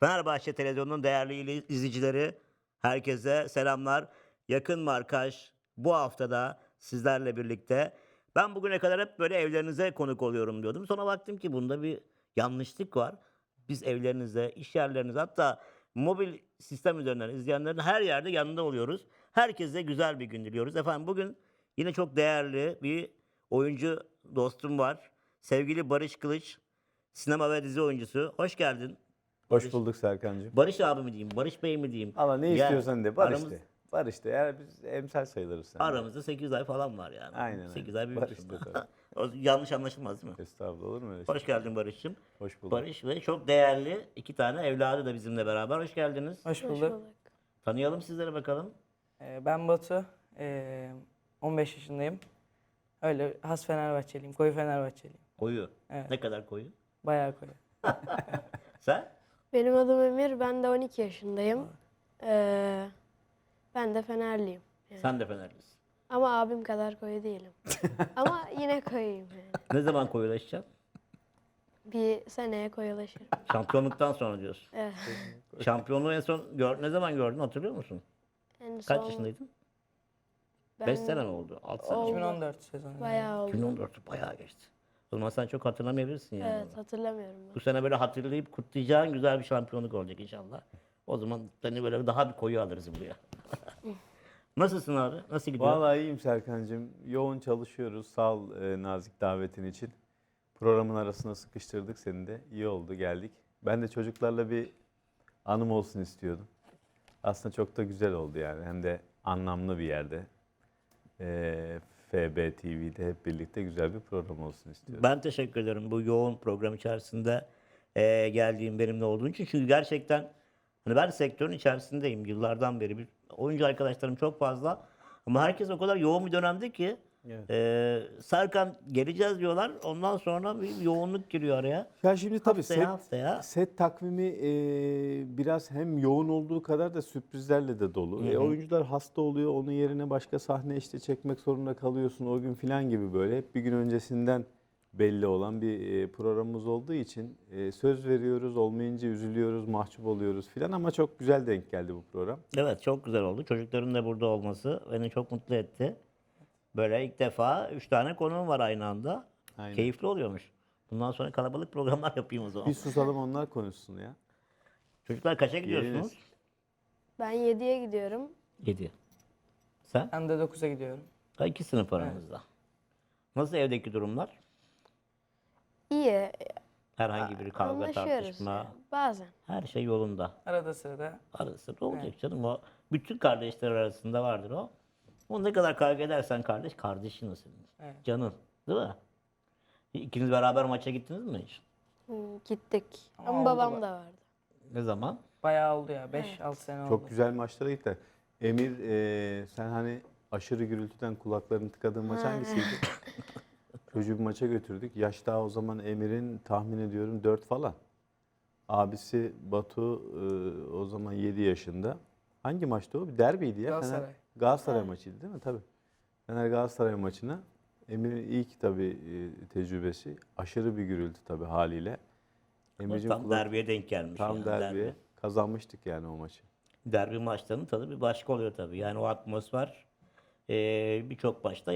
Fenerbahçe Televizyonu'nun değerli izleyicileri, herkese selamlar. Yakın markaj bu haftada sizlerle birlikte. Ben bugüne kadar hep böyle evlerinize konuk oluyorum diyordum. Sonra baktım ki bunda bir yanlışlık var. Biz evlerinize, iş yerlerinize hatta mobil sistem üzerinden izleyenlerin her yerde yanında oluyoruz. Herkese güzel bir gün diliyoruz. Efendim bugün yine çok değerli bir oyuncu dostum var. Sevgili Barış Kılıç, sinema ve dizi oyuncusu. Hoş geldin. Hoş bulduk Serkan'cığım. Barış abi mi diyeyim, Barış Bey mi diyeyim? Ama ne Yani istiyorsan de. Barış aramız- de. Barış de. Eğer biz emsal sayılırız sen. Aramızda 8 ay falan var yani. Aynen 8 öyle. ay büyüksün. Barış da tabii. O yanlış anlaşılmaz değil mi? Estağfurullah olur mu öyle şey? Hoş geldin Barış'cığım. Hoş bulduk. Barış ve çok değerli iki tane evladı da bizimle beraber. Hoş geldiniz. Hoş Hoş bulduk. Tanıyalım sizleri bakalım. Ee, ben Batu. Ee, 15 yaşındayım. Öyle has Fenerbahçeliyim. Koyu Fenerbahçeliyim. Koyu. Evet. Ne kadar koyu? Bayağı koyu. Sen? Benim adım Emir. Ben de 12 yaşındayım. Ee, ben de Fenerliyim. Sen de Fenerlisin. Ama abim kadar koyu değilim. Ama yine koyuyum yani. Ne zaman koyulaşacaksın? Bir seneye koyulaşırım. Şampiyonluktan sonra diyorsun. Evet. Şampiyonluğu en son gör, ne zaman gördün hatırlıyor musun? En Kaç son yaşındaydın? ben 5 sene mi oldu? 6 sene mi? Oldu. 2014 sezonu. Bayağı oldu. 2014 bayağı geçti. O zaman sen çok hatırlamayabilirsin yani. Evet hatırlamıyorum Bu ben. sene böyle hatırlayıp kutlayacağın güzel bir şampiyonluk olacak inşallah. O zaman seni böyle daha bir koyu alırız buraya. Nasılsın abi? Nasıl gidiyor? Vallahi iyiyim Serkan'cığım. Yoğun çalışıyoruz. Sağ ol e, nazik davetin için. Programın arasına sıkıştırdık seni de. İyi oldu geldik. Ben de çocuklarla bir anım olsun istiyordum. Aslında çok da güzel oldu yani. Hem de anlamlı bir yerde. E, FB TV'de hep birlikte güzel bir program olsun istiyorum. Ben teşekkür ederim bu yoğun program içerisinde eee geldiğin benimle olduğun için. Çünkü gerçekten hani ben sektörün içerisindeyim yıllardan beri. Bir oyuncu arkadaşlarım çok fazla. Ama herkes o kadar yoğun bir dönemde ki Evet. eee Serkan geleceğiz diyorlar. Ondan sonra bir yoğunluk giriyor araya. Ya şimdi tabii Haftaya set, haftaya. set takvimi e, biraz hem yoğun olduğu kadar da sürprizlerle de dolu. E, oyuncular hasta oluyor, onun yerine başka sahne işte çekmek zorunda kalıyorsun o gün filan gibi böyle. Hep bir gün öncesinden belli olan bir e, programımız olduğu için e, söz veriyoruz, olmayınca üzülüyoruz, mahcup oluyoruz filan ama çok güzel denk geldi bu program. Evet çok güzel oldu. Çocukların da burada olması beni çok mutlu etti. Böyle ilk defa üç tane konuğum var aynı anda. Aynen. Keyifli oluyormuş. Bundan sonra kalabalık programlar yapayım o zaman. Bir susalım onlar konuşsun ya. Çocuklar kaça gidiyorsunuz? Ben 7'ye gidiyorum. 7. Sen? Ben de 9'a gidiyorum. Ha, iki sınıf aranızda. Nasıl evdeki durumlar? İyi. Herhangi bir kavga, Anlaşıyoruz. tartışma, Bazen. her şey yolunda. Arada sırada Arası da olacak canım o. Bütün kardeşler arasında vardır o. O ne kadar kavga edersen kardeş, kardeşin o senin. Evet. Canın. Değil mi? İkiniz beraber maça gittiniz mi hiç? Gittik. Ama Ama oldu babam bak. da vardı. Ne zaman? bayağı oldu ya. 5-6 sene oldu. Çok güzel maçlara gitti. Emir e, sen hani aşırı gürültüden kulaklarını tıkadığın maç hangisiydi? Çocuğu bir maça götürdük. Yaş daha o zaman Emir'in tahmin ediyorum 4 falan. Abisi Batu e, o zaman 7 yaşında. Hangi maçtı o? Bir derbiydi ya. Galatasaray. Galatasaray maçıydı değil mi? Tabii. Fener Galatasaray maçına. Emir'in ilk tabii e, tecrübesi. Aşırı bir gürültü tabii haliyle. Emir'cim Tam kulak- derbiye denk gelmiş. tam yani, derbiye. derbi. Kazanmıştık yani o maçı. derbi maçlarının tadı bir başka oluyor tabii. Yani o atmosfer eee, birçok maçta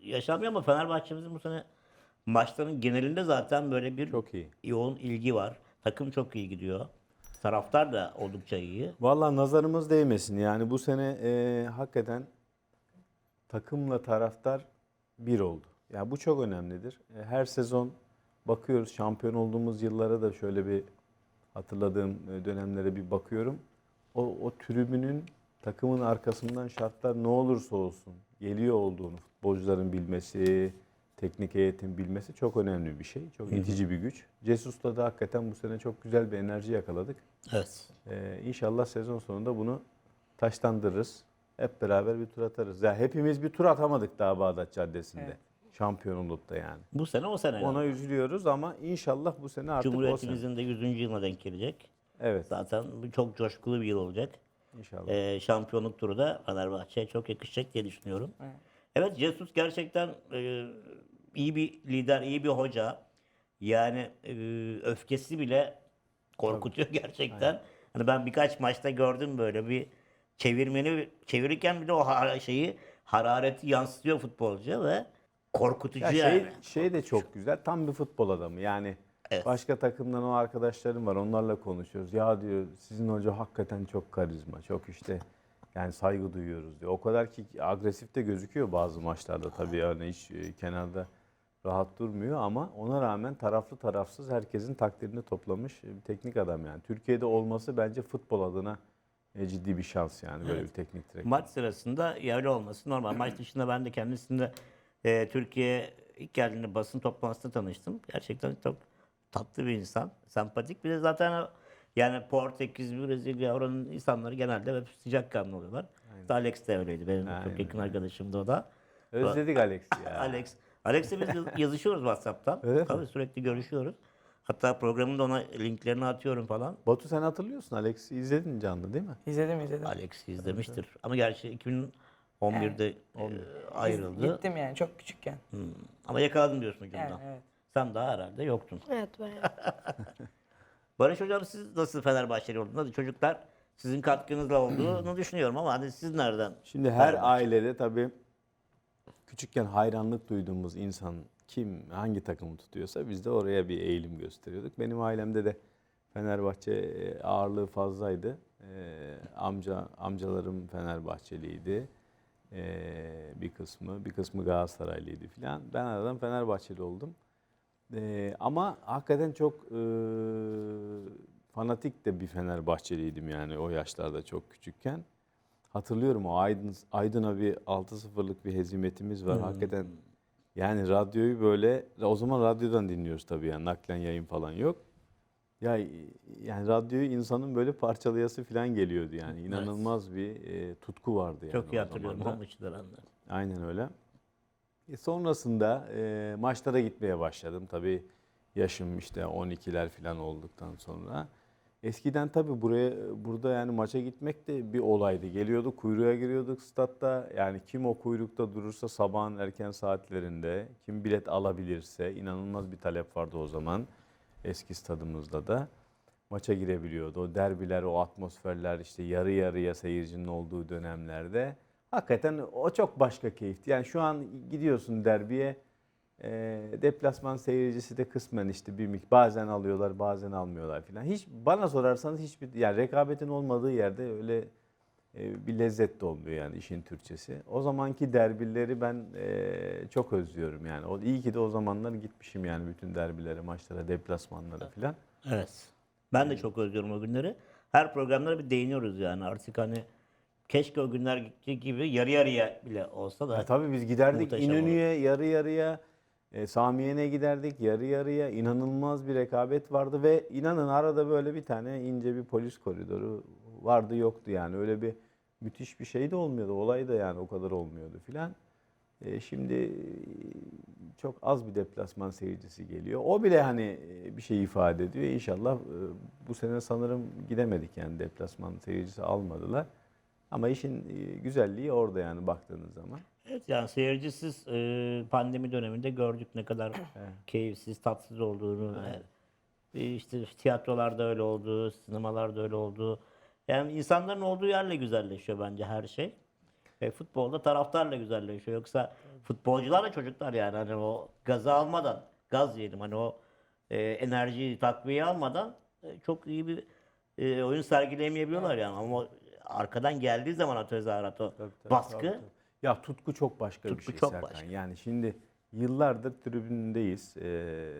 yaşanmıyor ama Fenerbahçe'mizin bu sene maçların genelinde zaten böyle bir Çok iyi. yoğun ilgi var. Takım çok iyi gidiyor. Taraftar da oldukça iyi. Vallahi nazarımız değmesin. Yani bu sene e, hakikaten takımla taraftar bir oldu. Ya bu çok önemlidir. E, her sezon bakıyoruz şampiyon olduğumuz yıllara da şöyle bir hatırladığım e, dönemlere bir bakıyorum. O, o tribünün takımın arkasından şartlar ne olursa olsun geliyor olduğunu futbolcuların bilmesi, teknik heyetin bilmesi çok önemli bir şey. Çok itici bir güç. Cesus'ta da hakikaten bu sene çok güzel bir enerji yakaladık. Evet. Ee, inşallah sezon sonunda bunu taşlandırırız. Hep beraber bir tur atarız. Ya hepimiz bir tur atamadık daha Bağdat Caddesi'nde. Evet. Şampiyon olup da yani. Bu sene o sene. Ona üzülüyoruz ama inşallah bu sene artık o sene. Cumhuriyetimizin de 100. yılına denk gelecek. Evet Zaten bu çok coşkulu bir yıl olacak. inşallah. Eee, şampiyonluk turu da Fenerbahçe'ye çok yakışacak diye düşünüyorum. Evet, Jesus gerçekten eee, iyi bir lider, iyi bir hoca. Yani eee, öfkesi bile Korkutuyor gerçekten. Hani ben birkaç maçta gördüm böyle bir çevirmeni çevirirken bir de o şeyi harareti yansıtıyor futbolcuya ve korkutucu Ya yani. şey, şey de çok güzel. Tam bir futbol adamı. Yani Evet. başka takımdan o arkadaşlarım var. Onlarla konuşuyoruz. Ya diyor sizin hoca hakikaten çok karizma. Çok işte yani saygı duyuyoruz diyor. O kadar ki agresif de gözüküyor bazı maçlarda tabii yani hiç e, kenarda rahat durmuyor ama ona rağmen taraflı tarafsız herkesin takdirini toplamış bir teknik adam yani. Türkiye'de olması bence futbol adına e, ciddi bir şans yani böyle bir teknik direktör. Maç sırasında öyle olması normal. Maç dışında ben de kendisinde e, Türkiye ilk geldiğinde basın toplantısında tanıştım. Gerçekten çok tatlı bir insan. Sempatik. Bir de zaten yani Portekiz, Brezilya oranın insanları genelde hep sıcakkanlı oluyorlar. İşte Alex de öyleydi. Benim Aynen, çok yakın arkadaşımdı o da. Özledik Alex'i ya. Alex. Alex'le biz yaz- yazışıyoruz WhatsApp'tan. Öyle mi? Tabii sürekli görüşüyoruz. Hatta programın da ona linklerini atıyorum falan. Batu sen hatırlıyorsun Alex'i izledin canlı değil mi? İzledim izledim. Alex izlemiştir. Ama gerçi 2011'de e, ayrıldı. Gittim yani çok küçükken. Hmm. Ama yakaladım diyorsun ucundan. Yani evet. Sen daha herhalde yoktun. Evet bayağı. Barış Hocam siz nasıl Fenerbahçeli oldunuz? Çocuklar sizin katkınızla olduğunu düşünüyorum ama hani siz nereden? Şimdi her Fenerbahçe? ailede tabii küçükken hayranlık duyduğumuz insan kim hangi takımı tutuyorsa biz de oraya bir eğilim gösteriyorduk. Benim ailemde de Fenerbahçe e, ağırlığı fazlaydı. Ee, amca amcalarım Fenerbahçeliydi. Ee, bir kısmı, bir kısmı Galatasaraylıydı filan. Ben aradan Fenerbahçeli oldum. Ee, ama hakikaten çok e, fanatik de bir Fenerbahçeliydim yani o yaşlarda çok küçükken. Hatırlıyorum o Aydın, Aydın'a bir 6-0'lık bir hezimetimiz var. Hakikaten yani radyoyu böyle o zaman radyodan dinliyoruz tabii yani naklen yayın falan yok. Ya yani radyoyu insanın böyle parçalayası falan geliyordu yani. inanılmaz bir e, tutku vardı yani. Çok iyi hatırlıyorum. zaman da. O maçları anladım. Aynen öyle. E sonrasında e, maçlara gitmeye başladım. Tabii yaşım işte 12'ler falan olduktan sonra. Eskiden tabii buraya burada yani maça gitmek de bir olaydı. Geliyordu kuyruğa giriyorduk statta. Yani kim o kuyrukta durursa sabahın erken saatlerinde kim bilet alabilirse inanılmaz bir talep vardı o zaman eski stadımızda da maça girebiliyordu. O derbiler, o atmosferler işte yarı yarıya seyircinin olduğu dönemlerde hakikaten o çok başka keyifti. Yani şu an gidiyorsun derbiye e, deplasman seyircisi de kısmen işte bir mik bazen alıyorlar bazen almıyorlar filan. Hiç bana sorarsanız hiçbir yani rekabetin olmadığı yerde öyle e, bir lezzet de olmuyor yani işin Türkçesi. O zamanki derbileri ben e, çok özlüyorum yani. O iyi ki de o zamanlar gitmişim yani bütün derbilere, maçlara, deplasmanlara filan. Evet. Ben de çok özlüyorum o günleri. Her programlara bir değiniyoruz yani artık hani keşke o günler gittiği gibi yarı yarıya bile olsa da. Ya tabii biz giderdik İnönü'ye yarı yarıya, e, Samiye'ne giderdik yarı yarıya. inanılmaz bir rekabet vardı ve inanın arada böyle bir tane ince bir polis koridoru vardı yoktu yani. Öyle bir müthiş bir şey de olmuyordu. Olay da yani o kadar olmuyordu filan. E, şimdi e, çok az bir deplasman seyircisi geliyor. O bile hani e, bir şey ifade ediyor. İnşallah e, bu sene sanırım gidemedik yani deplasman seyircisi almadılar. Ama işin e, güzelliği orada yani baktığınız zaman. Evet yani seyircisiz e, pandemi döneminde gördük ne kadar keyifsiz, tatsız olduğunu. Yani, e, işte tiyatrolarda öyle oldu, sinemalarda öyle oldu. Yani insanların olduğu yerle güzelleşiyor bence her şey. E, futbolda taraftarla güzelleşiyor. Yoksa futbolcularla çocuklar yani hani o gazı almadan, gaz diyelim hani o e, enerjiyi, takviye almadan e, çok iyi bir e, oyun sergileyemeyebiliyorlar yani. Ama arkadan geldiği zaman o tezahürat, o baskı Ya tutku çok başka bir Tutku şey çok Serkan. başka. Yani şimdi yıllardır tribündeyiz. Ee,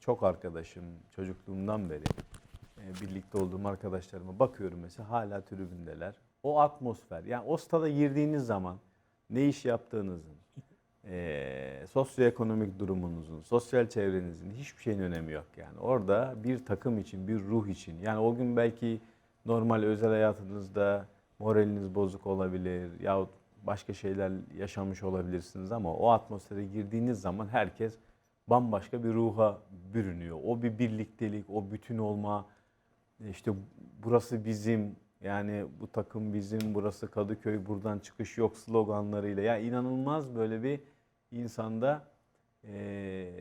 çok arkadaşım çocukluğumdan beri e, birlikte olduğum arkadaşlarıma bakıyorum mesela hala tribündeler. O atmosfer yani o stada girdiğiniz zaman ne iş yaptığınızın, e, sosyoekonomik durumunuzun, sosyal çevrenizin hiçbir şeyin önemi yok yani. Orada bir takım için, bir ruh için. Yani o gün belki normal özel hayatınızda moraliniz bozuk olabilir yahut başka şeyler yaşamış olabilirsiniz ama o atmosfere girdiğiniz zaman herkes bambaşka bir ruha bürünüyor. O bir birliktelik, o bütün olma, işte burası bizim, yani bu takım bizim, burası Kadıköy, buradan çıkış yok sloganlarıyla. Yani inanılmaz böyle bir insanda eee,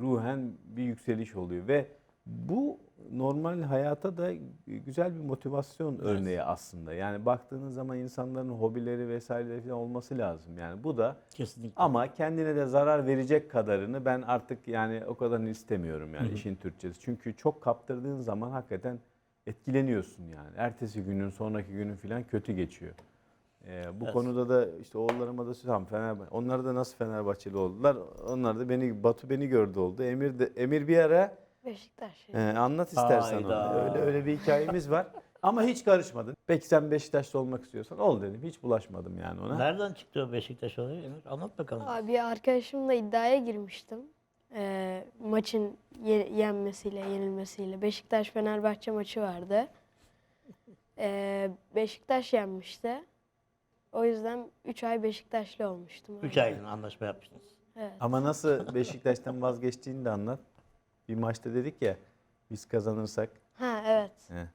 ruhen bir yükseliş oluyor ve bu normal hayata da güzel bir motivasyon örneği aslında. Yani baktığınız zaman insanların hobileri vesaireleri falan olması lazım. Yani bu da Kesinlikle. ama kendine de zarar verecek kadarını ben artık yani o kadarını istemiyorum yani işin Türkçesi. Çünkü çok kaptırdığın zaman hakikaten etkileniyorsun yani. Ertesi günün, sonraki günün falan kötü geçiyor. Ee, bu Evet. konuda da işte oğullarıma da söylüyorum Fenerbahçe. Onlar da nasıl Fenerbahçeli oldular? Onlar da beni Batu beni gördü oldu. Emir de Emir bir ara Beşiktaş. ee, anlat istersen onu. Hayda. Öyle öyle bir hikayemiz var. Ama hiç karışmadın. Peki sen Beşiktaşlı olmak istiyorsan ol dedim. Hiç bulaşmadım yani ona. Nereden çıktı o Beşiktaş olayı Emir? Anlat bakalım. Abi arkadaşımla iddiaya girmiştim. Ee, maçın ye- yenmesiyle, yenilmesiyle. Beşiktaş Fenerbahçe maçı vardı. Ee, Beşiktaş yenmişti. O yüzden 3 ay Beşiktaşlı olmuştum. 3 abi. aylığına anlaşma yapmışsınız. Evet. Ama nasıl Beşiktaş'tan vazgeçtiğini de anlat. Bir maçta dedik ya biz kazanırsak. Ha evet. He.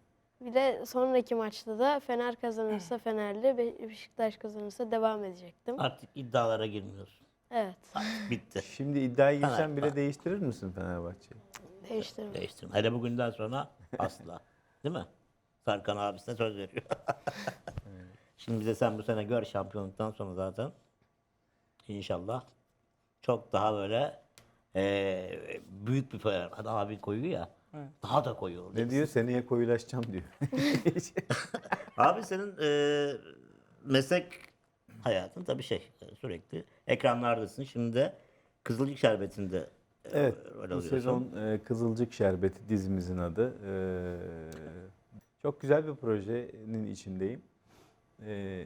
Bir de sonraki maçta da Fener kazanırsa Fenerli, Be- Beşiktaş kazanırsa devam edecektim. Artık iddialara girmiyorsun. Evet. Artık bitti. Şimdi iddiaya girsen Fener- bile değiştirir misin Fenerbahçe'yi? Değiştirme. Değiştirme. Hele bugünden sonra asla. Değil mi? Sarkan abisine söz veriyor. Şimdi bize sen bu sene gör şampiyonluktan sonra zaten inşallah çok daha böyle eee, büyük bir fener. Hadi abi koyuyor ya. Daha da koyuyor. Ne diyor? Seneye koyulaşacağım diyor. Abi senin eee, meslek hayatın tabii şey e, sürekli ekranlardasın. Şimdi de Kızılcık Şerbeti'nde e, Evet, bu sezon e, Kızılcık Şerbeti dizimizin adı. E, çok güzel bir projenin içindeyim. E,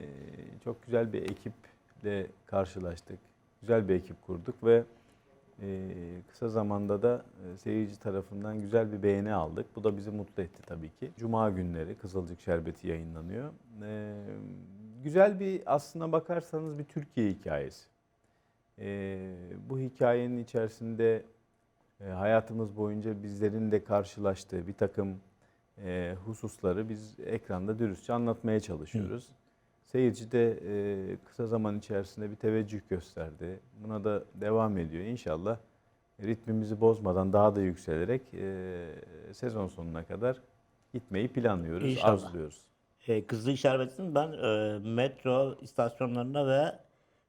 çok güzel bir ekiple karşılaştık. Güzel bir ekip kurduk ve e, kısa zamanda da e, seyirci tarafından güzel bir beğeni aldık. Bu da bizi mutlu etti tabii ki. Cuma günleri Kızılcık Şerbeti yayınlanıyor. E, güzel bir aslına bakarsanız bir Türkiye hikayesi. E, bu hikayenin içerisinde e, hayatımız boyunca bizlerin de karşılaştığı bir takım e, hususları biz ekranda dürüstçe anlatmaya çalışıyoruz. Seyirci de e, kısa zaman içerisinde bir teveccüh gösterdi. Buna da devam ediyor. İnşallah ritmimizi bozmadan daha da yükselerek e, sezon sonuna kadar gitmeyi planlıyoruz, İnşallah. arzuluyoruz. E, Kızılcık Şerbeti'nin ben e, metro istasyonlarında ve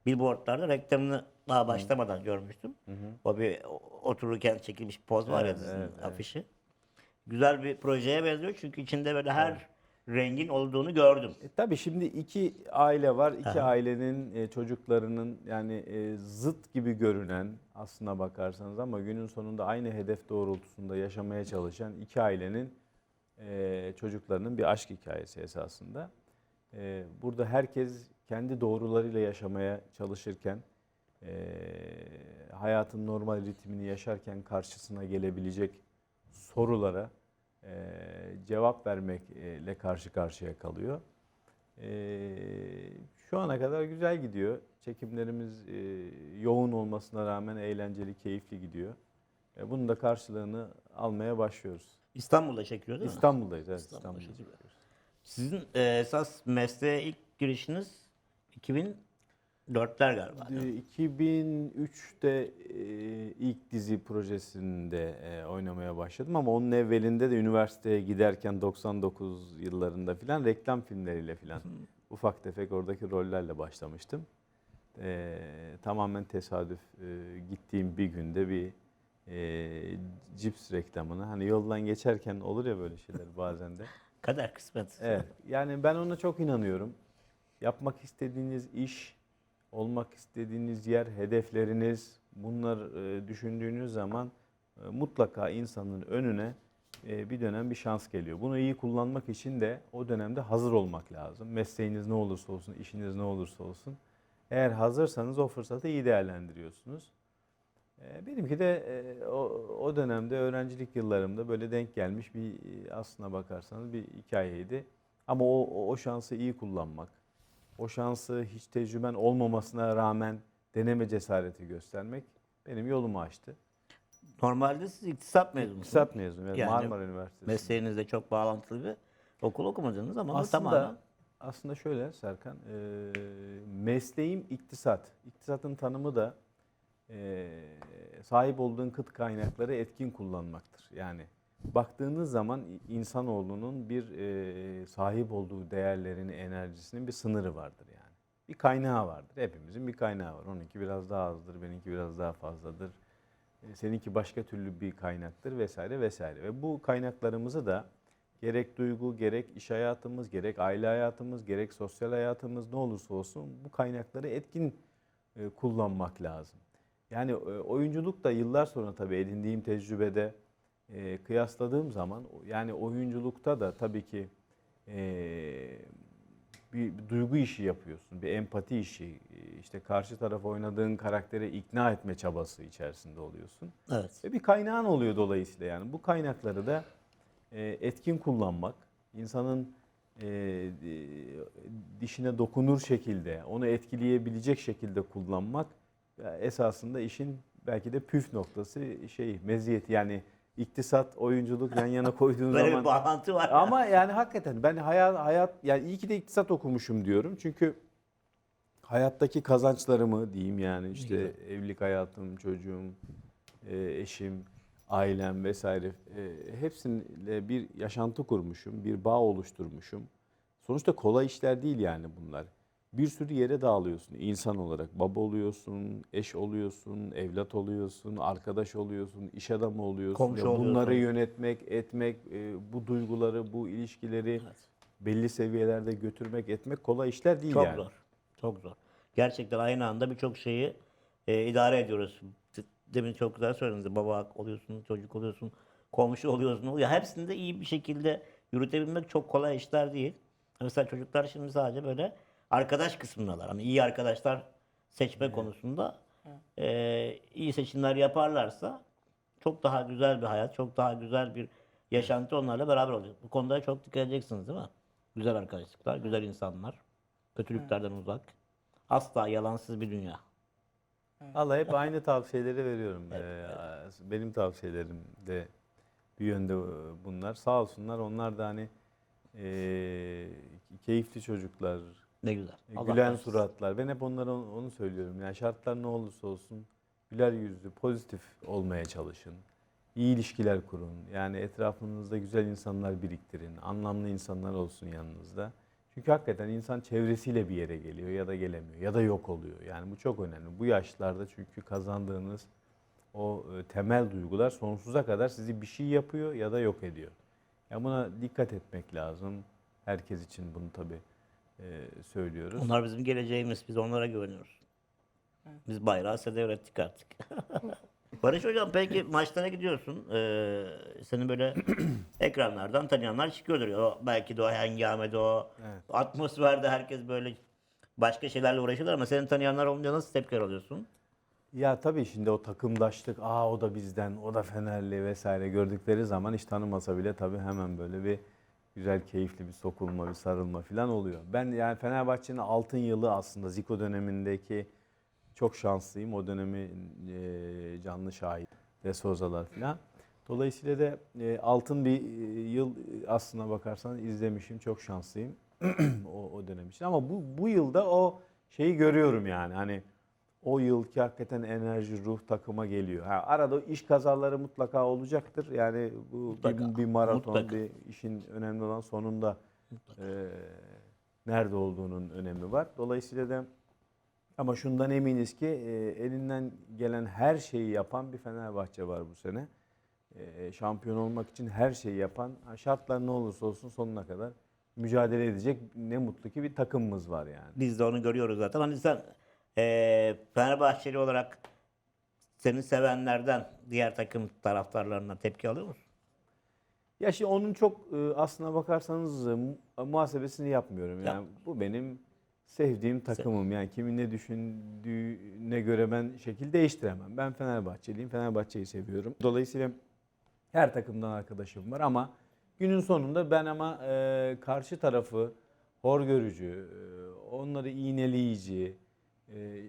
billboardlarda reklamını daha başlamadan görmüştüm. O bir o- otururken çekilmiş poz var ya Evet, dizinin evet, evet. afişi. Güzel bir projeye benziyor çünkü içinde böyle her rengin olduğunu gördüm. E, tabii şimdi iki aile var. İki Aha. ailenin e, çocuklarının yani e, zıt gibi görünen aslına bakarsanız ama günün sonunda aynı hedef doğrultusunda yaşamaya çalışan iki ailenin e, çocuklarının bir aşk hikayesi esasında. E, burada herkes kendi doğrularıyla yaşamaya çalışırken e, hayatın normal ritmini yaşarken karşısına gelebilecek sorulara e, cevap vermekle karşı karşıya kalıyor. E, şu ana kadar güzel gidiyor. Çekimlerimiz e, yoğun olmasına rağmen eğlenceli, keyifli gidiyor. E, bunun da karşılığını almaya başlıyoruz. İstanbul'da çekiyor değil mi? İstanbul'dayız, evet İstanbul'da İstanbul'da. çekiliyor. Sizin e, esas mesleğe ilk girişiniz 2004'ler galiba. değil mi? E, 2003'te e, ilk dizi projesinde e, oynamaya başladım ama onun evvelinde de üniversiteye giderken 99 yıllarında filan reklam filmleriyle filan ufak tefek oradaki rollerle başlamıştım. E, tamamen tesadüf e, gittiğim bir günde bir e, cips reklamını hani yoldan geçerken olur ya böyle şeyler bazen de. Kader kısmet. Evet. Yani ben ona çok inanıyorum. Yapmak istediğiniz iş, olmak istediğiniz yer, hedefleriniz bunlar e, düşündüğünüz zaman e, mutlaka insanın önüne e, bir dönem bir şans geliyor. Bunu iyi kullanmak için de o dönemde hazır olmak lazım. Mesleğiniz ne olursa olsun, işiniz ne olursa olsun. Eğer hazırsanız o fırsatı iyi değerlendiriyorsunuz. Benimki de o, dönemde öğrencilik yıllarımda böyle denk gelmiş bir aslına bakarsanız bir hikayeydi. Ama o, o şansı iyi kullanmak, o şansı hiç tecrüben olmamasına rağmen deneme cesareti göstermek benim yolumu açtı. Normalde siz iktisat mezunusunuz. İktisat mezunuyum. evet, Yani Marmara Üniversitesi. Mesleğinizle çok bağlantılı bir okul okumadınız ama Aslında tamamen aslında şöyle Serkan, e, mesleğim iktisat. İktisatın tanımı da e, sahip olduğun kıt kaynakları etkin kullanmaktır. Yani baktığınız zaman insanoğlunun bir e, sahip olduğu değerlerin, enerjisinin bir sınırı vardır yani. Bir kaynağı vardır. Hepimizin bir kaynağı var. Onunki biraz daha azdır, benimki biraz daha fazladır. E, seninki başka türlü bir kaynaktır vesaire vesaire. Ve bu kaynaklarımızı da gerek duygu, gerek iş hayatımız, gerek aile hayatımız, gerek sosyal hayatımız ne olursa olsun bu kaynakları etkin e, kullanmak lazım. Yani e, oyunculuk da yıllar sonra tabii edindiğim tecrübede e, kıyasladığım zaman yani oyunculukta da tabii ki e, bir, bir duygu işi yapıyorsun, bir empati işi, e, işte karşı taraf oynadığın karaktere ikna etme çabası içerisinde oluyorsun. Evet. Ve bir kaynağın oluyor dolayısıyla yani bu kaynakları da e, etkin kullanmak, insanın e, e, dişine dokunur şekilde, onu etkileyebilecek şekilde kullanmak ya esasında işin belki de püf noktası şey meziyeti yani iktisat, oyunculuk yan yana koyduğun Böyle zaman bir bağlantı var. ama yani hakikaten ben hayat hayat yani iyi ki de iktisat okumuşum diyorum. Çünkü hayattaki kazançlarımı diyeyim yani işte evlilik hayatım, çocuğum, e, eşim, ailem vesaire e, hepsiyle bir yaşantı kurmuşum, bir bağ oluşturmuşum. Sonuçta kolay işler değil yani bunlar. Bir sürü yere dağılıyorsun insan olarak. Baba oluyorsun, eş oluyorsun, evlat oluyorsun, arkadaş oluyorsun, iş adamı oluyorsun. Komşu Ya bunları oluyorsun. yönetmek, etmek, e, bu duyguları, bu ilişkileri Evet. belli seviyelerde götürmek, etmek kolay işler değil Çok yani. zor. Çok zor. Gerçekten aynı anda birçok şeyi e, idare ediyoruz. Demin çok güzel söylediniz. Baba oluyorsun, çocuk oluyorsun, komşu oluyorsun. Ya hepsini de iyi bir şekilde yürütebilmek çok kolay işler değil. Mesela çocuklar şimdi sadece böyle arkadaş kısmındalar. Hani iyi arkadaşlar seçme konusunda e, iyi seçimler yaparlarsa çok daha güzel bir hayat, çok daha güzel bir yaşantı onlarla beraber olacak. Bu konuda çok dikkat edeceksiniz değil mi? Güzel arkadaşlıklar, güzel insanlar, kötülüklerden uzak. Asla yalansız bir dünya. Allah hep aynı tavsiyeleri veriyorum. Ee, benim tavsiyelerim de bir yönde bunlar. Sağ olsunlar onlar da hani e, keyifli çocuklar, Ne güzel. Allah gülen olsun. suratlar. Ben hep onlara onu onu söylüyorum. Yani şartlar ne olursa olsun güler yüzlü, pozitif olmaya çalışın. İyi ilişkiler kurun. Yani etrafınızda güzel insanlar biriktirin. Anlamlı insanlar olsun yanınızda. Çünkü hakikaten insan çevresiyle bir yere geliyor ya da gelemiyor ya da yok oluyor. Yani bu çok önemli. Bu yaşlarda çünkü kazandığınız o e, temel duygular sonsuza kadar sizi bir şey yapıyor ya da yok ediyor. Ya buna dikkat etmek lazım. Herkes için bunu tabii e, söylüyoruz. Onlar bizim geleceğimiz. Biz onlara güveniyoruz. Biz bayrağı size devrettik artık. Barış Hocam peki maçlara gidiyorsun. Ee, seni böyle ekranlardan tanıyanlar çıkıyordur. O, belki de o hengamede o Evet. atmosferde herkes böyle başka şeylerle uğraşıyorlar ama seni tanıyanlar olunca nasıl tepkiler alıyorsun? Ya tabii şimdi o takımdaşlık, aa o da bizden, o da Fenerli vesaire gördükleri zaman hiç tanımasa bile tabii hemen böyle bir güzel, keyifli bir sokulma, bir sarılma falan oluyor. Ben yani Fenerbahçe'nin altın yılı aslında Zico dönemindeki çok şanslıyım. O dönemi e, canlı şahit de Sozalar falan. Dolayısıyla da e, altın bir e, yıl aslına bakarsan izlemişim. Çok şanslıyım o, o dönem için. Ama bu, bu yılda o şeyi görüyorum yani. Hani o yılki hakikaten enerji, ruh takıma geliyor. Ha, arada iş kazaları mutlaka olacaktır. Yani bu Mutlaka, bir, bir maraton, mutlaka. bir işin önemli olan sonunda e, nerede olduğunun önemi var. Dolayısıyla da ama şundan eminiz ki e, elinden gelen her şeyi yapan bir Fenerbahçe var bu sene. E, şampiyon olmak için her şeyi yapan, şartlar ne olursa olsun sonuna kadar mücadele edecek ne mutlu ki bir takımımız var yani. Biz de onu görüyoruz zaten. Hani sen eee Fenerbahçeli olarak seni sevenlerden diğer takım taraftarlarına tepki alıyor musun? Ya şimdi onun çok e, aslına bakarsanız e, mu- muhasebesini yapmıyorum. Yani Yap. bu benim sevdiğim takımım. Yani kimin ne düşündüğüne göre ben şekil değiştiremem. Ben Fenerbahçeliyim. Fenerbahçe'yi seviyorum. Dolayısıyla her takımdan arkadaşım var ama günün sonunda ben ama e, karşı tarafı hor görücü, e, onları iğneleyici e,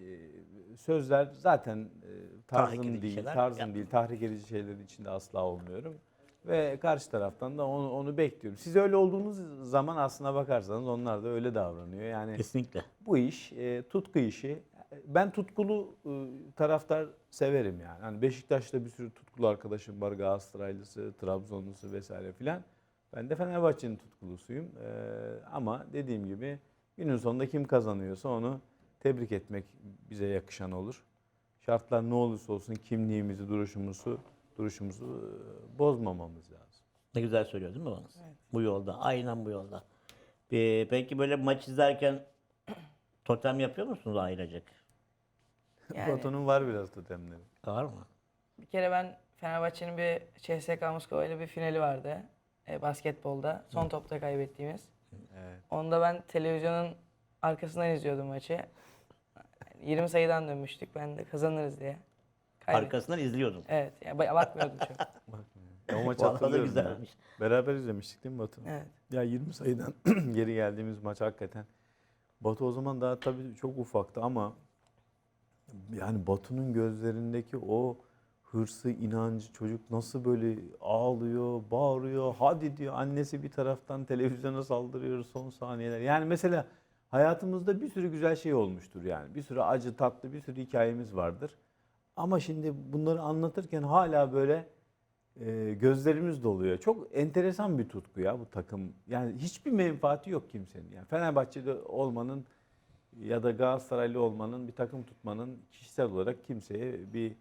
sözler zaten e, Tahrik tarzım edici değil, şeyler tarzım yapma. değil. Tahrik edici şeylerin içinde asla olmuyorum. Ve karşı taraftan da onu, onu bekliyorum. Siz öyle olduğunuz zaman aslına bakarsanız onlar da öyle davranıyor. Yani Kesinlikle. bu iş e, tutku işi. ben tutkulu e, taraftar severim yani. Hani Beşiktaş'ta bir sürü tutkulu arkadaşım var. Galatasaraylısı, Trabzonlusu vesaire filan. Ben de Fenerbahçe'nin tutkulusuyum. Ee, ama dediğim gibi günün sonunda kim kazanıyorsa onu tebrik etmek bize yakışan olur. Şartlar ne olursa olsun kimliğimizi, duruşumuzu, duruşumuzu e, bozmamamız lazım. Ne güzel söylüyor değil mi babanız? Bu yolda. Aynen bu yolda. Ee, peki böyle maç izlerken totem yapıyor musunuz ailecek? Yani Batu'nun var biraz totemleri. Var mı? bir kere ben Fenerbahçe'nin bir CSKA Moskova ile bir finali vardı. E, basketbolda. Son topta kaybettiğimiz. Evet. Onda ben televizyonun arkasından izliyordum maçı. Yani 20 sayıdan dönmüştük. Ben de kazanırız diye. Kaybettim. Arkasından izliyordum. Evet. Yani ba- bakmıyordum çok. O maçı Vallahi hatırlıyorum ya. güzelmiş. Beraber izlemiştik değil mi Batu? Evet. Ya 20 sayıdan geri geldiğimiz maç hakikaten. Batu o zaman daha tabii çok ufaktı ama yani Batu'nun gözlerindeki o hırsı, inancı, çocuk nasıl böyle ağlıyor, bağırıyor, hadi diyor. Annesi bir taraftan televizyona saldırıyor son saniyeler. Yani mesela hayatımızda bir sürü güzel şey olmuştur yani. Bir sürü acı, tatlı, bir sürü hikayemiz vardır. Ama şimdi bunları anlatırken hala böyle e, gözlerimiz doluyor. Çok enteresan bir tutku ya bu takım. Yani hiçbir menfaati yok kimsenin. Yani Fenerbahçe'de olmanın ya da Galatasaraylı olmanın, bir takım tutmanın kişisel olarak kimseye bir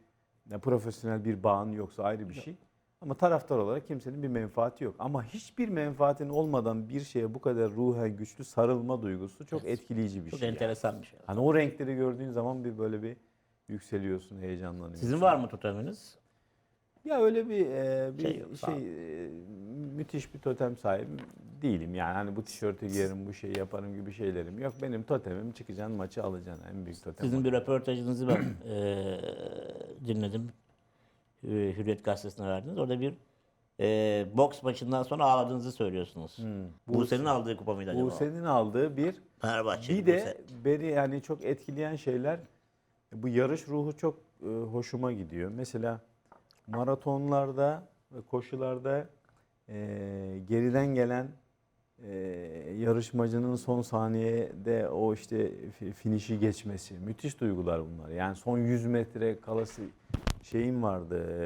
ne profesyonel bir bağın yoksa ayrı bir şey. Ama taraftar olarak kimsenin bir menfaati yok. Ama hiçbir menfaatin olmadan bir şeye bu kadar ruhen güçlü sarılma duygusu çok etkileyici bir Çok şey. yani. enteresan bir şey. Hani o renkleri gördüğün zaman bir böyle bir yükseliyorsun, heyecanlanıyorsun. Sizin var mı toteminiz? Ya öyle bir e, bir Şey şey, yok, e, müthiş bir totem sahibi değilim. Yani hani bu tişörtü giyerim, bu şeyi yaparım gibi şeylerim yok. Benim totemim çıkacaksın maçı alacaksın. En büyük totem. Sizin o. bir röportajınızı ben eee, dinledim. Hü- Hürriyet Gazetesi'ne verdiniz. Orada bir eee boks maçından sonra ağladığınızı söylüyorsunuz. Bu senin aldığı kupa mıydı acaba? Bu senin aldığı bir Fenerbahçe. bir de beni yani çok etkileyen şeyler bu yarış ruhu çok e, hoşuma gidiyor. Mesela maratonlarda koşularda e, geriden gelen e, yarışmacının son saniyede o işte fi- finişi geçmesi müthiş duygular bunlar. Yani son 100 metre kalası şeyim vardı. e,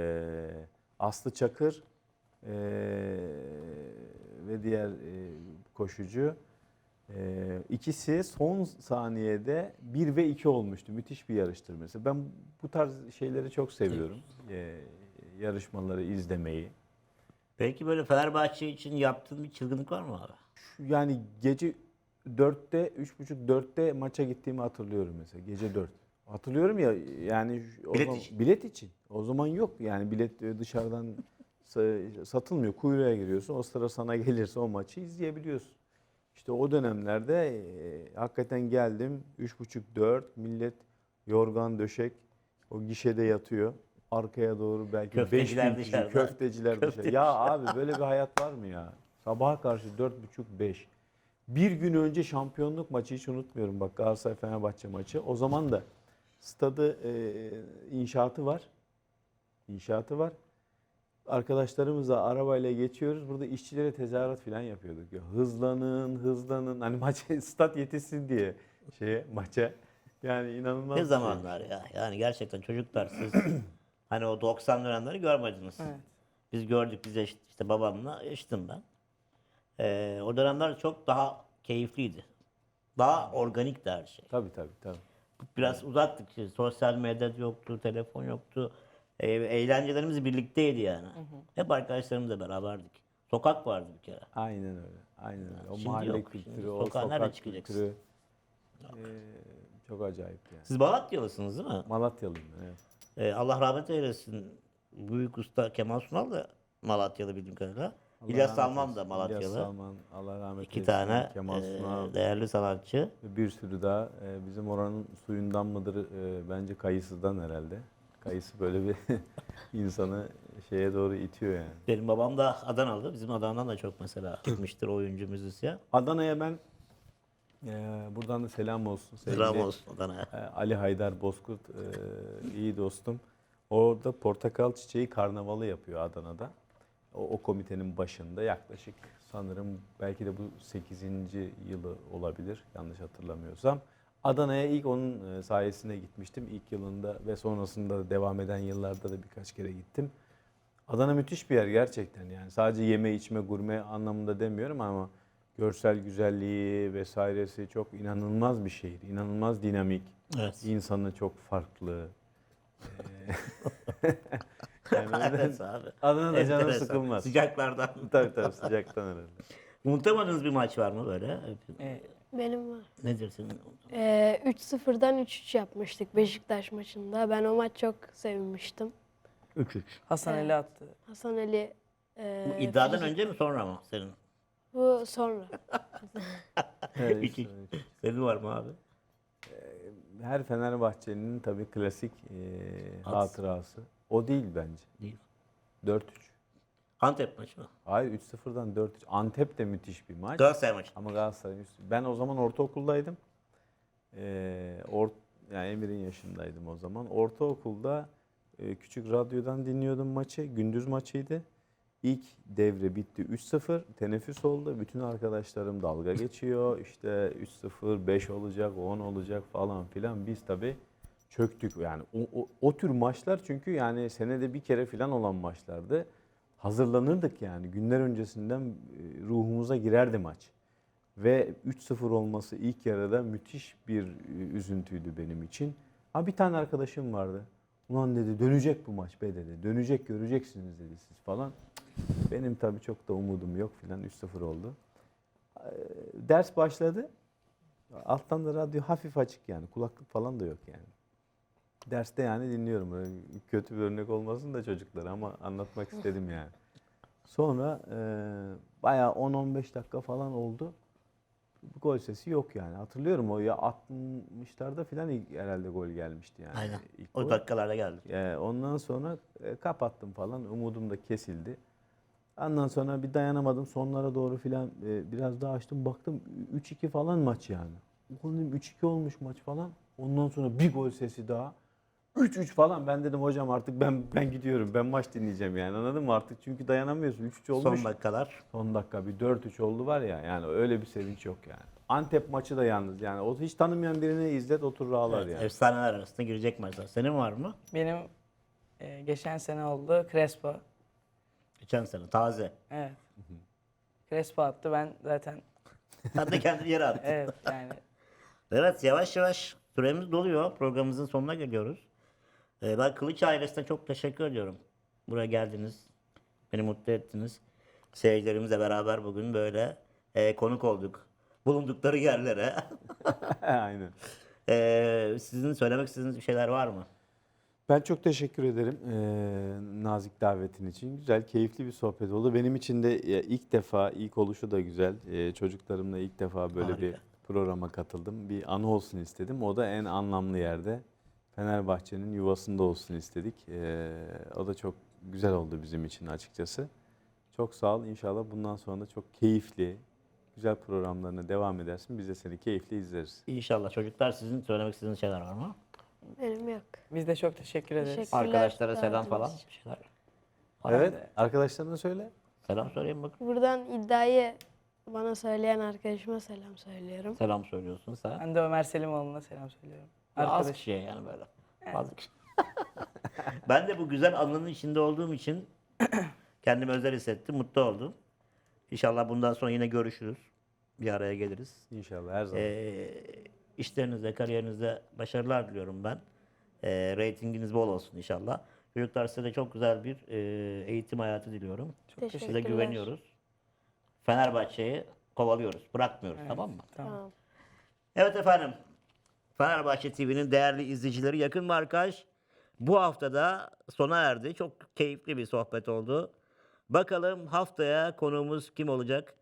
Aslı Çakır e, ve diğer e, koşucu ee, ikisi son saniyede 1 ve 2 olmuştu. Müthiş bir yarıştır mesela. Ben bu tarz şeyleri çok seviyorum. Ee, yarışmaları izlemeyi. Peki böyle Fenerbahçe için yaptığın bir çılgınlık var mı abi? Yani gece 4'te, 3.30-4'te maça gittiğimi hatırlıyorum mesela. Gece 4. Hatırlıyorum ya yani o Bilet zaman- için. bilet için. O zaman yok yani bilet e, dışarıdan sa- satılmıyor. Kuyruğa giriyorsun. O sıra sana gelirse o maçı izleyebiliyorsun. İşte o dönemlerde e, hakikaten geldim 3.30-4 millet yorgan döşek o gişede yatıyor. Arkaya doğru belki Köfteciler 5000 kişi, dışarıda. köfteciler dışarı. Köfteci. Ya abi böyle bir hayat var mı ya? Sabaha karşı 4.30-5. Bir gün önce şampiyonluk maçı hiç unutmuyorum bak Galatasaray Fenerbahçe maçı. O zaman da stadı e, inşaatı var. İnşaatı var. Arkadaşlarımızla arabayla geçiyoruz. Burada işçilere tezahürat falan yapıyorduk. Ya hızlanın, hızlanın. Hani maça stat yetişsin diye şeye maça. Yani inanılmaz. Ne şey. zamanlar ya? Yani gerçekten çocuklar siz hani o 90 dönemleri görmediniz. Evet. Biz gördük bize işte, işte babamla yaşadım ben. Ee, o dönemler çok daha keyifliydi. Daha organikti her şey. Tabii tabii tabii. Biraz uzaktık. işte, Sosyal medya yoktu, telefon yoktu. Ee, eğlencelerimiz birlikteydi yani. Hep arkadaşlarımızla beraberdik. Sokak vardı bir kere. Aynen öyle. Aynen öyle. O Şimdi mahalle yok. kültürü, Şimdi o sokağa nerede sokak çıkacaksın? kültürü. Ee, çok acayip yani. Siz Malatyalısınız değil mi? Malatyalıyım ben, evet. Ee, Allah rahmet eylesin. Büyük usta Kemal Sunal da Malatyalı bildiğim kadarıyla. Allah İlyas Salman da Malatyalı. İlyas Salman, Allah rahmet İki eylesin. tane Kemal e, Sunal değerli sanatçı. bir sürü daha e, bizim oranın suyundan mıdır e, bence kayısıdan herhalde. Kayısı böyle bir insanı şeye doğru itiyor yani. Benim babam da Adanalı. Bizim Adana'dan da çok mesela gitmiştir oyuncu, müzisyen. Adana'ya ben e, buradan da selam olsun. sevgili, Selam olsun Adana'ya. e, Ali Haydar Bozkurt e, iyi dostum. Orada portakal çiçeği karnavalı yapıyor Adana'da. O, o komitenin başında yaklaşık sanırım belki de bu 8. yılı olabilir yanlış hatırlamıyorsam. Adana'ya ilk onun e, sayesinde gitmiştim. İlk yılında ve sonrasında da devam eden yıllarda da birkaç kere gittim. Adana müthiş bir yer gerçekten yani. Sadece yeme içme gurme anlamında demiyorum ama görsel güzelliği vesairesi çok inanılmaz bir şehir. İnanılmaz dinamik. Evet. İnsanı çok farklı. Evet abi. Adana'da canım Enteresan. sıkılmaz. Sıcaklardan. Tabii tabii sıcaktan herhalde. Unutamadığınız bir maç var mı böyle? Ee, Benim var. Nedir senin? Ee, 3-0'dan 3-3 yapmıştık Beşiktaş maçında. Ben o maç çok sevinmiştim. 3-3. Hasan Ali attı. Hasan Ali e, Bu iddiadan fizik- önce mi sonra mı senin? Bu sonra. Evet, Üç- işte üç. öyle. Senin var mı abi? Her Fenerbahçelinin tabii klasik e, Hat. hatırası. O değil bence. Değil. 4-3. Antep maçı mı? Hayır 3-0'dan 4-3. Antep de müthiş bir maç. Galatasaray maçı. Ama Galatasaray'ın üstü. Ben o zaman ortaokuldaydım. Ee, or, yani Emir'in yaşındaydım o zaman. Ortaokulda e, küçük radyodan dinliyordum maçı. Gündüz maçıydı. İlk devre bitti 3-0. Teneffüs oldu. Bütün arkadaşlarım dalga geçiyor. İşte 3-0, 5 olacak, 10 olacak falan filan. Biz tabii çöktük. Yani o, o, o tür maçlar çünkü yani senede bir kere filan olan maçlardı. Hazırlanırdık yani. Günler öncesinden e, ruhumuza girerdi maç. Ve 3-0 olması ilk yarıda müthiş bir e, üzüntüydü benim için. Ha bir tane arkadaşım vardı. Ulan dedi dönecek bu maç be dedi. Dönecek göreceksiniz dedi siz falan. Benim tabii çok da umudum yok filan 3-0 oldu. Ee, Ders başladı. Alttan da radyo hafif açık yani. Kulaklık falan da yok yani. Derste yani dinliyorum. Böyle kötü bir örnek olmasın da çocuklara ama anlatmak istedim yani. Sonra e, bayağı 10-15 dakika falan oldu. Gol sesi yok yani. Hatırlıyorum o ya 60'larda falan ilk herhalde gol gelmişti yani. Aynen. ilk O gol. dakikalarda geldi. E, ondan sonra e, kapattım falan. Umudum da kesildi. Ondan sonra bir dayanamadım. Sonlara doğru filan e, biraz daha açtım. Baktım 3-2 falan maç yani. Ulan dedim 3-2 olmuş maç falan. Ondan sonra bir gol sesi daha. 3-3 falan. Ben dedim hocam artık ben ben gidiyorum. Ben maç dinleyeceğim yani. Anladın mı artık? Çünkü dayanamıyorsun. 3-3 olmuş. Son dakikalar. Son dakika bir 4-3 oldu var ya. Yani öyle bir sevinç yok yani. Antep maçı da yalnız yani. O hiç tanımayan birini izlet otur ağlar Evet, yani. Efsaneler arasında girecek maçlar. Senin var mı? Benim e, geçen sene oldu Crespo. Geçen sene taze. Evet. Crespo attı. Ben zaten Sen de kendini yere attın. evet yani Evet yavaş yavaş süremiz doluyor. Programımızın sonuna geliyoruz. Ee, ben Kılıç ailesine çok teşekkür ediyorum. Buraya geldiniz. Beni mutlu ettiniz. Seyircilerimizle beraber bugün böyle e, konuk olduk. Bulundukları yerlere. Aynen. Ee, sizin söylemek istediğiniz bir şeyler var mı? Ben çok teşekkür ederim eee, nazik davetin için. Güzel, keyifli bir sohbet oldu. Benim için de e, ilk defa, ilk oluşu da güzel. Eee, çocuklarımla ilk defa böyle bir Harika. programa katıldım. Bir anı olsun istedim. O da en anlamlı yerde. Fenerbahçe'nin yuvasında olsun istedik. Eee, o da çok güzel oldu bizim için açıkçası. Çok sağ ol. İnşallah bundan sonra da çok keyifli, güzel programlarına devam edersin. Biz de seni keyifli izleriz. İnşallah çocuklar sizin söylemek istediğiniz şeyler var mı? Benim yok. biz de çok teşekkür ederiz. Arkadaşlara selam falan. Bir şeyler. Evet, de- arkadaşlarına söyle. Selam söyleyin bakın. Buradan iddiayı bana söyleyen arkadaşıma selam söylüyorum. Selam söylüyorsun sen. Ben de Ömer Selimoğlu'na selam söylüyorum. Az Arkadaş. kişiye yani böyle. Az kişi. ben de bu güzel anının içinde olduğum için kendimi özel hissettim, mutlu oldum. İnşallah bundan sonra yine görüşürüz. Bir araya geliriz. İnşallah her zaman. Ee, işlerinizde, kariyerinizde başarılar diliyorum ben. Ee, reytinginiz bol olsun inşallah. Çocuklar size de çok güzel bir e, eğitim hayatı diliyorum. Size Teşekkürler. güveniyoruz. Fenerbahçe'yi kovalıyoruz, bırakmıyoruz tamam mı? Tamam. Evet efendim. Fenerbahçe TV'nin değerli izleyicileri yakın markaj bu haftada sona erdi. Çok keyifli bir sohbet oldu. Bakalım haftaya konuğumuz kim olacak?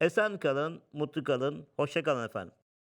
Esen kalın, mutlu kalın, hoşça kalın efendim.